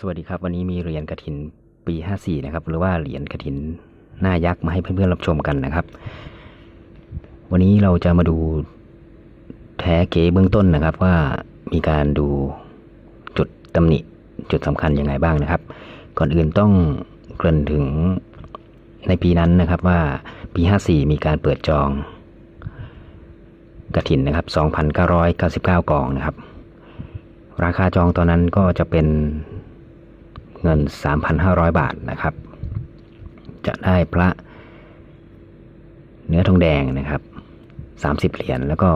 สวัสดีครับ วันนี้มีเหรียญกระถินปี 54 นะครับ หรือว่าเหรียญกระถินหน้ายักษ์มาให้เพื่อนๆรับชมกันนะครับ วันนี้เราจะมาดูแท้เก๋เบื้องต้นนะครับ ว่ามีการดูจุดตำหนิจุดสำคัญยังไงบ้างนะครับ ก่อนอื่นต้องเกริ่นถึงในปีนั้นนะครับว่าปี 54 มีการเปิดจองกระถินนะครับ 2,999 กองนะครับ ราคาจองตอนนั้นก็จะเป็น เงิน 3,500 บาทนะครับ จะได้พระเนื้อทองแดงนะครับ 30 เหรียญแล้วก็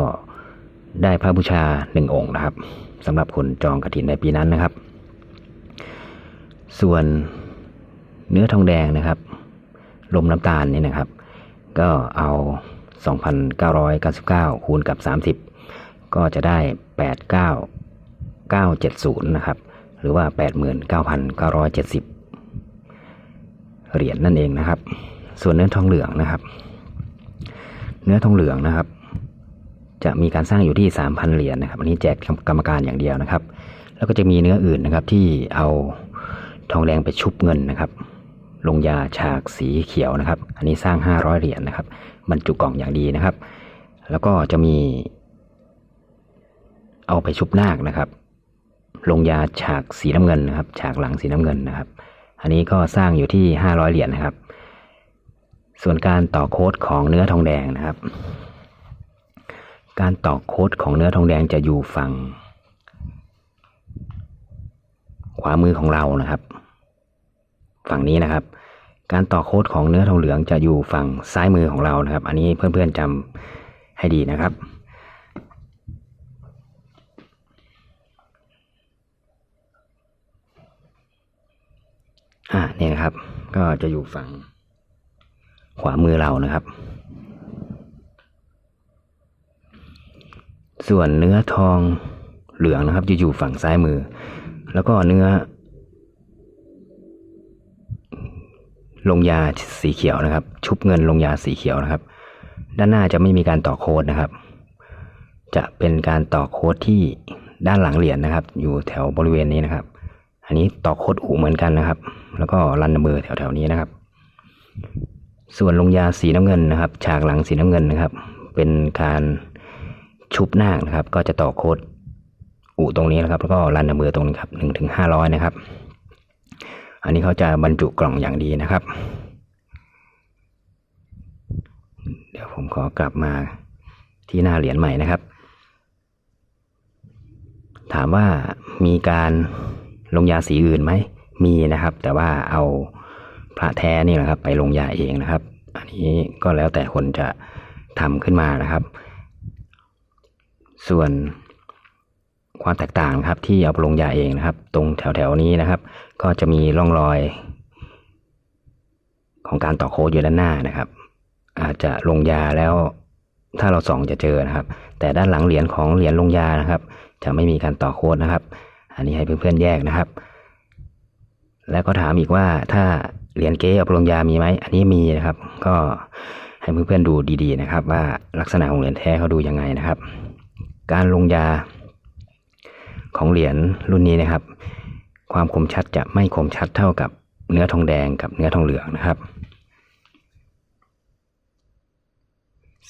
ได้พระบูชา1องค์นะครับสำหรับคนจองกระถินในปีนั้นนะครับ ส่วนเนื้อทองแดงนะครับ ลมน้ำตาลนี่นะครับ ก็เอา 2,999 คูณกับ 30 ก็จะได้ 89 970 นะครับ หรือว่า 89,970 เหรียญนั่นเองนะครับ ส่วนเนื้อทองเหลืองนะครับ เนื้อทองเหลืองนะครับ จะมีการสร้างอยู่ที่ 3,000 เหรียญนะครับ อันนี้แจกกรรมการอย่างเดียวนะครับ แล้วก็จะมีเนื้ออื่นนะครับที่เอาทองแดงไปชุบเงินนะครับ ลงยาฉากสีเขียวนะครับ อันนี้สร้าง 500 เหรียญนะครับ บรรจุกล่องอย่างดีนะครับ แล้วก็จะมี เอาไปชุบนาคนะครับ ลงยาฉากสีน้ำเงินนะครับ ฉากหลังสีน้ำเงินนะครับ อันนี้ก็สร้างอยู่ที่ 500 เหรียญนะครับ ส่วนการต่อโค้ดของเนื้อทองแดงนะครับ การต่อโค้ดของเนื้อทองแดงจะอยู่ฝั่ง ขวามือของเรานะครับ ฝั่งนี้นะครับการต่อโค้ดของเนื้อทองเหลืองจะอยู่ฝั่งซ้ายมือของเรานะครับ อันนี้เพื่อนๆจำให้ดีนะครับ อ่าเนี่ยนะครับ ก็จะอยู่ฝั่ง ขวามือเรานะครับ ส่วนเนื้อทองเหลืองนะครับ จะอยู่ฝั่งซ้ายมือ แล้วก็เนื้อ ลงยาสีเขียวนะครับ ชุบเงินลงยาสีเขียวนะครับ ด้านหน้าจะไม่มีการต่อโค้ดนะครับ จะเป็นการต่อโค้ดที่ด้านหลังเหรียญนะครับ อยู่แถวบริเวณนี้นะครับ อันนี้ต่อโคดอูเหมือนกันนะครับ แล้วก็รันเบอร์แถวๆนี้นะครับ ส่วนลงยาสีน้ำเงินนะครับ ฉากหลังสีน้ำเงินนะครับ เป็นการชุบหน้านะครับ ก็จะต่อโคดอูตรงนี้นะครับ แล้วก็รันเบอร์ตรงนี้ครับหนึ่งถึงห้าร้อยนะครับ อันนี้เขาจะบรรจุกล่องอย่างดีนะครับ เดี๋ยวผมขอกลับมาที่หน้าเหรียญใหม่นะครับ ถามว่ามีการ ลงยาสีอื่นไหมมีนะครับ แต่ว่าเอาพระแท้นี่แหละครับ ไปลงยาเองนะครับ อันนี้ก็แล้วแต่คนจะทำขึ้นมานะครับ ส่วนความแตกต่างครับที่เอาไปลงยาเองนะครับ ตรงแถวๆนี้นะครับ ก็จะมีร่องรอย ของการต่อโค้ดอยู่ด้านหน้านะครับ อาจจะลงยาแล้วถ้าเราส่องจะเจอนะครับ แต่ด้านหลังเหรียญของเหรียญลงยานะครับ จะไม่มีการต่อโค้ดนะครับ อันนี้ให้เพื่อนๆแยกนะครับ แล้วก็ถามอีกว่าถ้าเหรียญเก๊อาไปลงยามีไหมอันนี้มีนะครับ ก็ให้เพื่อนๆดูดีๆนะครับ ว่าลักษณะของเหรียญแท้เขาดูยังไงนะครับ การลงยาของเหรียญรุ่นนี้นะครับ ความคมชัดจะไม่คมชัดเท่ากับเนื้อทองแดงกับเนื้อทองเหลืองนะครับ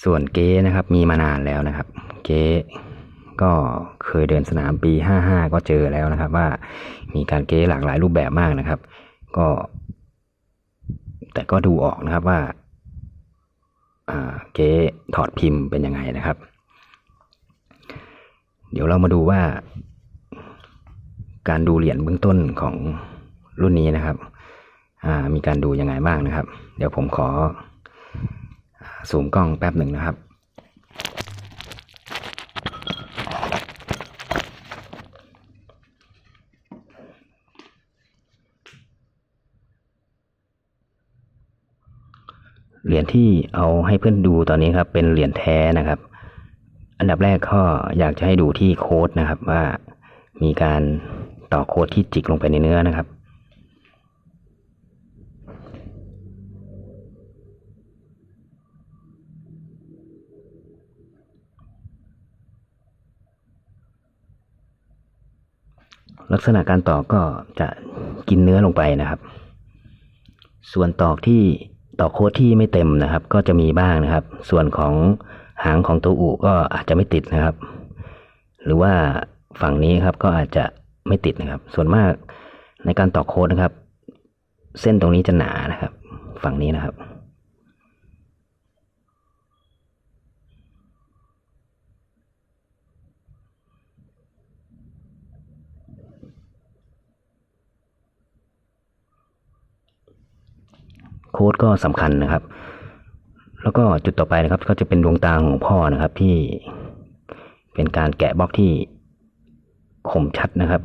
ส่วนเก๊นะครับมีมานานแล้วนะครับ เก๊ ก็เคยเดินสนามปีห้าห้าก็เจอแล้วนะครับ ว่ามีการเก๊หลากหลายรูปแบบมากนะครับ ก็ แต่ก็ดูออกนะครับว่าเก๊ถอดพิมพ์เป็นยังไงนะครับ เดี๋ยวเรามาดูว่า การดูเหรียญเบื้องต้นของรุ่นนี้นะครับมีการดูยังไงบ้างนะครับ เดี๋ยวผมขอซูมกล้องแป๊บหนึ่งนะครับ เหรียญที่เอาให้เพื่อนดูตอนนี้ครับ เป็นเหรียญแท้นะครับ อันดับแรกก็อยากจะให้ดูที่โค้ดนะครับ ว่ามีการต่อโค้ดที่จิกลงไปในเนื้อนะครับลลักษณะการตอกก็จะกินเนื้อลงไปนะครับ ส่วนตอกที่ ต่อโค้ดที่ไม่เต็มนะครับ ก็จะมีบ้างนะครับ ส่วนของหางของตัวอูก็อาจจะไม่ติดนะครับ หรือว่าฝั่งนี้ครับก็อาจจะไม่ติดนะครับ ส่วนมากในการต่อโค้ดนะครับ เส้นตรงนี้จะหนานะครับ ฝั่งนี้นะครับ โค้ดก็สำคัญนะครับ แล้วก็จุดต่อไปนะครับ ก็จะเป็นดวงตาของพ่อนะครับที่เป็นการแกะบล็อกที่คมชัดนะครับ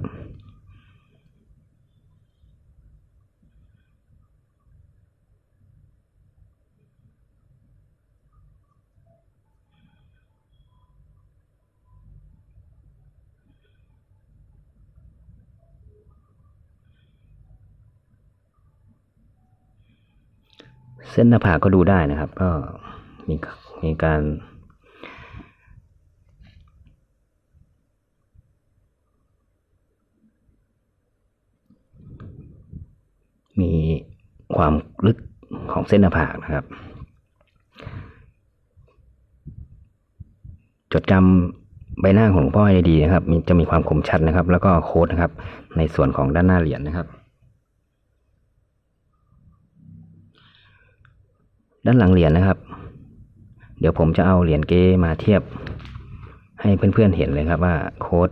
เส้นหน้าผากก็ดูได้นะครับ ก็มีมีการมีความลึกของเส้นหน้าผากนะครับ จดจำใบหน้าของหลวงพ่อให้ดีนะครับ มีจะมีความคมชัดนะครับ แล้วก็โค้ดนะครับ ในส่วนของด้านหน้าเหรียญนะครับ ด้านหลังเหรียญนะครับ เดี๋ยวผมจะเอาเหรียญเก้มาเทียบ ให้เพื่อนๆเห็นเลยครับว่าโค้ด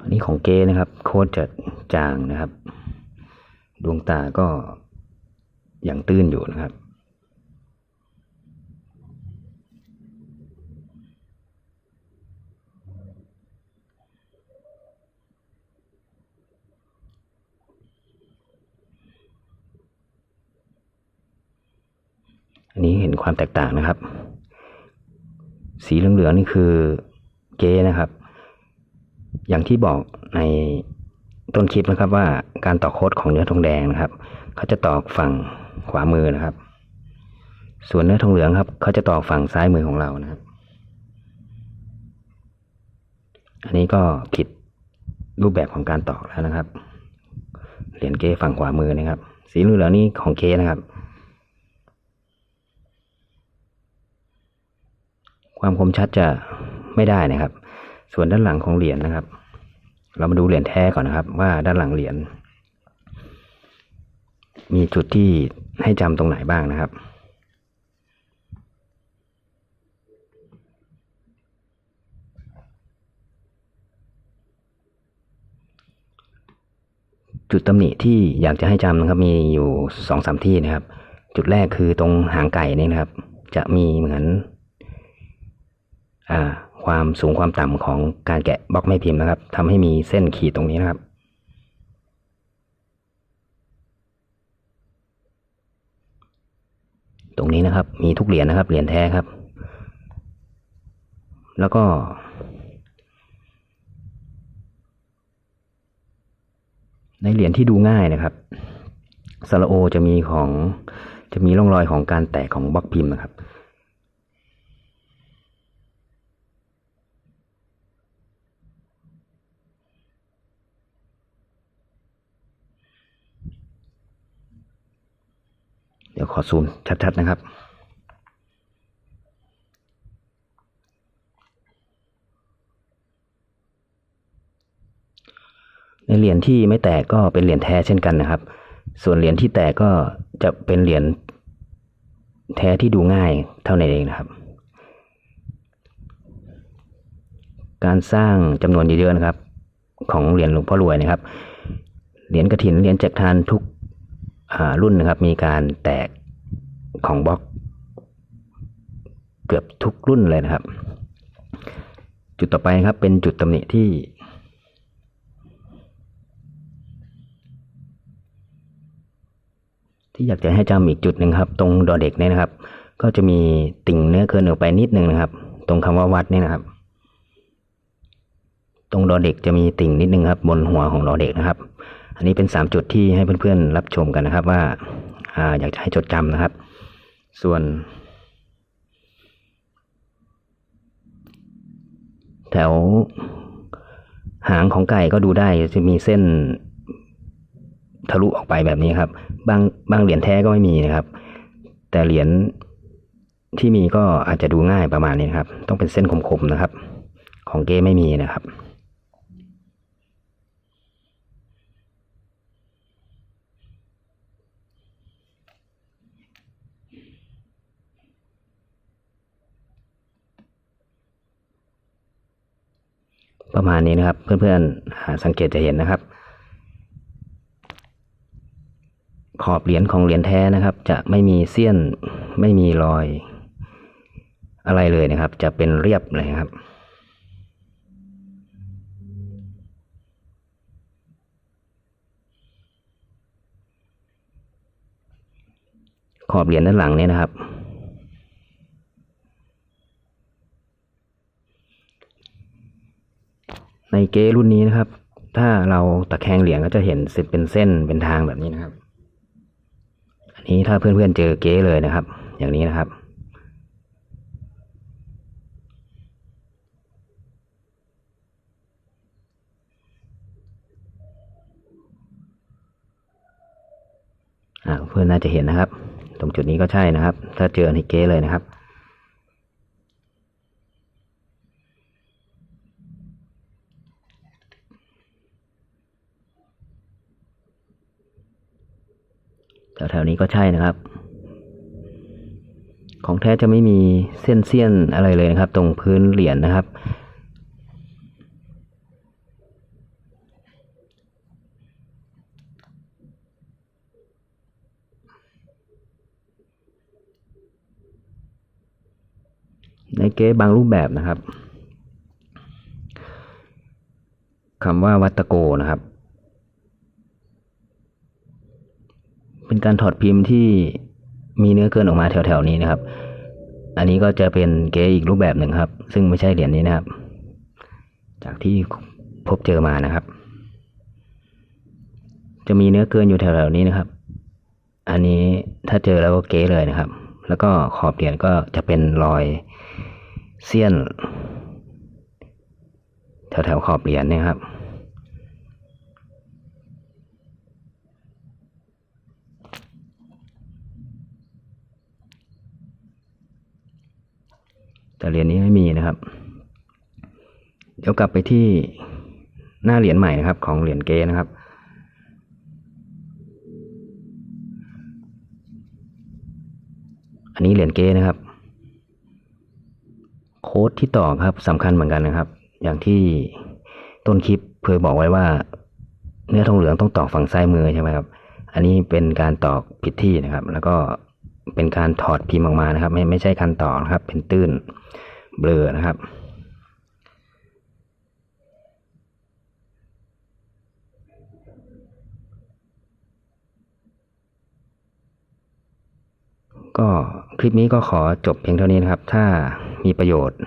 อันนี้ของเก้นะครับ โค้ดจะจางนะครับ ดวงตาก็ยังตื้นอยู่นะครับ อันนี้เห็นความแตกต่างนะครับ สีเหลืองๆนี่คือเกนะครับ อย่างที่บอกใน ต้นคลิปนะครับว่าการต่อโคดของเนื้อทองแดงนะครับ เขาจะตอกฝั่งขวามือนะครับ ส่วนเนื้อทองเหลืองครับ เขาจะตอกฝั่งซ้ายมือของเรานะครับ อันนี้ก็ผิดรูปแบบของการตอกแล้วนะครับ เหรียญเกฝั่งขวามือนะครับ สีเหลืองนี่ของเกนะครับ ความคมชัดจะไม่ได้นะครับ ส่วนด้านหลังของเหรียญนะครับ เรามาดูเหรียญแท้ก่อนนะครับ ว่าด้านหลังเหรียญมีจุดที่ให้จำตรงไหนบ้างนะครับ จุดตำหนิที่อยากจะให้จำนะครับมีอยู่สองสามที่นะครับ จุดแรกคือตรงหางไก่นี่นะครับ จะมีเหมือน อ่า ความสูงความต่ำของการแกะบล็อกไม่พิมพ์นะครับทำให้มีเส้นขีดตรงนี้นะครับ ตรงนี้นะครับมีทุกเหรียญนะครับเหรียญแท้ครับ แล้วก็ในเหรียญที่ดูง่ายนะครับสระโอจะมีของจะมีร่องรอยของการแตกของบล็อกพิมพ์นะครับ เดี๋ยวขอซูมชัดๆนะครับในเหรียญที่ไม่แตกก็เป็นเหรียญแท้เช่นกันนะครับ ส่วนเหรียญที่แตกก็จะเป็นเหรียญแท้ที่ดูง่ายเท่านั้นเองนะครับ การสร้างจำนวนเยอะๆนะครับ ของเหรียญหลวงพ่อรวยนะครับ เหรียญกระถินเหรียญแจกทานทุก รุ่นนะครับมีการแตกของบล็อก เกือบทุกรุ่นเลยนะครับ จุดต่อไปครับเป็นจุดตำหนิที่ที่อยากจะให้จำอีกจุดหนึ่งครับ ตรงดอเด็กเนี่ยนะครับ ก็จะมีติ่งเนื้อเกินออกไปนิดนึงนะครับ ตรงคำว่าวัดเนี่ยนะครับ ตรงดอเด็กจะมีติ่งนิดนึงครับ บนหัวของดอเด็กนะครับ อันนี้เป็นสามจุดที่ให้เพื่อนๆรับชมกันนะครับว่าอาอยากจะให้จดจำนะครับ ส่วน แถวหางของไก่ก็ดูได้จะมีเส้นทะลุออกไปแบบนี้ครับ บางบางเหรียญแท้ก็ไม่มีนะครับ แต่เหรียญที่มีก็อาจจะดูง่ายประมาณนี้นครับ ต้องเป็นเส้นคมๆนะครับ ของเก้ไม่มีนะครับ ประมาณนี้นะครับ เพื่อนๆสังเกตจะเห็นนะครับ ขอบเหรียญของเหรียญแท้นะครับ จะไม่มีเสี้ยนไม่มีรอย อะไรเลยนะครับ จะเป็นเรียบเลยครับขอบเหรียญด้านหลังเนี่ยนะครับ ใน เก้รุ่นนี้นะครับ ถ้าเราตะแคงเหรียญก็จะเห็นเป็นเส้นเป็นทางแบบนี้นะครับ อันนี้ถ้าเพื่อนๆเจอเก้เลยนะครับ อย่างนี้นะครับ เพื่อนน่าจะเห็นนะครับ ตรงจุดนี้ก็ใช่นะครับ ถ้าเจออันนี้เก้เลยนะครับ แถ วนี้ก็ใช่นะครับ ของแท้จะไม่มีเส้นเสี้ยนอะไรเลยนะครับ ตรงพื้นเหรียญนะครับ ในเก๊บางรูปแบบนะครับคำว่าวัตโกนะครับ เป็นการถอดพิมพ์ที่มีเนื้อเกินออกมาแถวๆนี้นะครับ อันนี้ก็จะเป็นเก๊อีกรูปแบบหนึ่งครับ ซึ่งไม่ใช่เหรียญนี้นะครับ จากที่พบเจอมานะครับ จะมีเนื้อเกินอยู่แถวๆนี้นะครับ อันนี้ถ้าเจอแล้วก็เก๊เลยนะครับ แล้วก็ขอบเหรียญก็จะเป็นรอยเสี้ยน แถวๆขอบเหรียญนี่ยครับ แต่เหรียญนี้ไม่มีนะครับ เดี๋ยวกลับไปที่หน้าเหรียญใหม่นะครับ ของเหรียญเกนะครับ อันนี้เหรียญเกนะครับ โค้ดที่ต่อครับสำคัญเหมือนกันนะครับ อย่างที่ต้นคลิปเคยบอกไว้ว่า เนื้อทองเหลืองต้องตอกฝั่งซ้ายมือใช่ไหมครับ อันนี้เป็นการตอกผิดที่นะครับ แล้วก็ เป็นการถอดพิมพ์ออกมานะครับ ไม่ไม่ใช่การต่อนะครับ เป็นตื้นเบลอนะครับก็คลิปนี้ก็ขอจบเพียงเท่านี้นะครับ ถ้ามีประโยชน์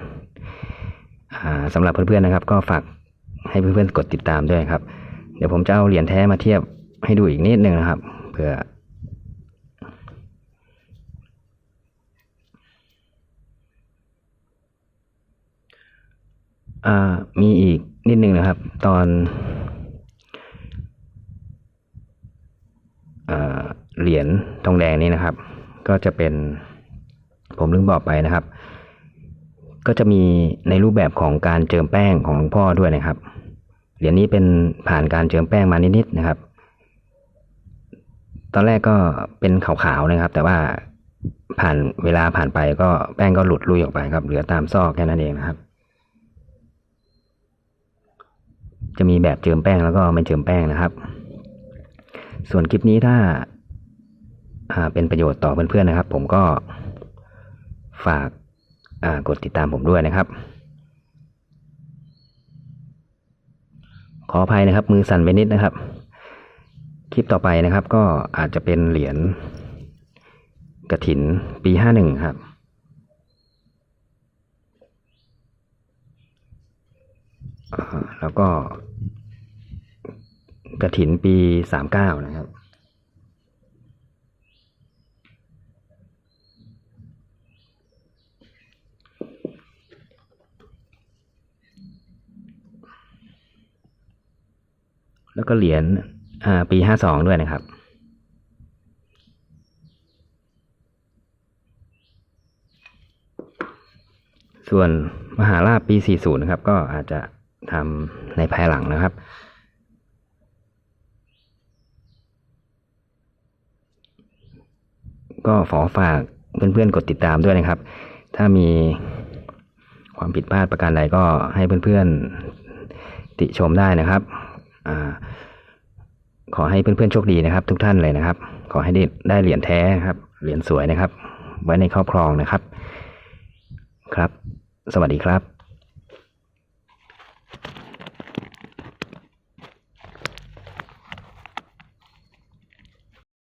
สำหรับเพื่อนๆนะครับ ก็ฝากให้เพื่อนๆกดติดตามด้วยครับ เดี๋ยวผมจะเอาเหรียญแท้มาเทียบให้ดูอีกนิดนึงนะครับเพื่อ อ่ามีอีกนิดนึงนะครับ ตอนอเหรียญทองแดงนี้นะครับ ก็จะเป็นผมลืมบอกไปนะครับ ก็จะมีในรูปแบบของการเจิมแป้งของหลวงพ่อด้วยนะครับเหรียญนี้เป็นผ่านการเจิมแป้งมานิดๆนะครับ ตอนแรกก็เป็นขาวๆนะครับ แต่ว่าผ่านเวลาผ่านไปก็แป้งก็หลุดลุยออกไปครับ เหลือตามซอกแค่นั้นเองนะครับ จะมีแบบเจิมแป้งแล้วก็ไม่เจิมแป้งนะครับ ส่วนคลิปนี้ถ้าาเป็นประโยชน์ต่อเพื่อนๆนะครับ ผมก็ฝากากดติดตามผมด้วยนะครับ ขออภัยนะครับ มือสั่นไปนิดนะครับ คลิปต่อไปนะครับ ก็อาจจะเป็นเหรียญกระถินปีห้าหนึ่งครับ อ่า แล้วก็กระถินปีสามเก้านะครับ แล้วก็เหรียญปีห้าสองด้วยนะครับส่วนมหาลาภปี 40 นะครับ ก็อาจจะ ทำในภายหลังนะครับ ก็ขอฝากเพื่อนๆกดติดตามด้วยนะครับ ถ้ามีความผิดพลาดประการใดก็ให้เพื่อนๆติชมได้นะครับอขอให้เพื่อนๆโชคดีนะครับ ทุกท่านเลยนะครับ ขอให้ได้ได้เหรียญแท้ครับ เหรียญสวยนะครับ ไว้ในครอบครองนะครับ ครับ สวัสดีครับ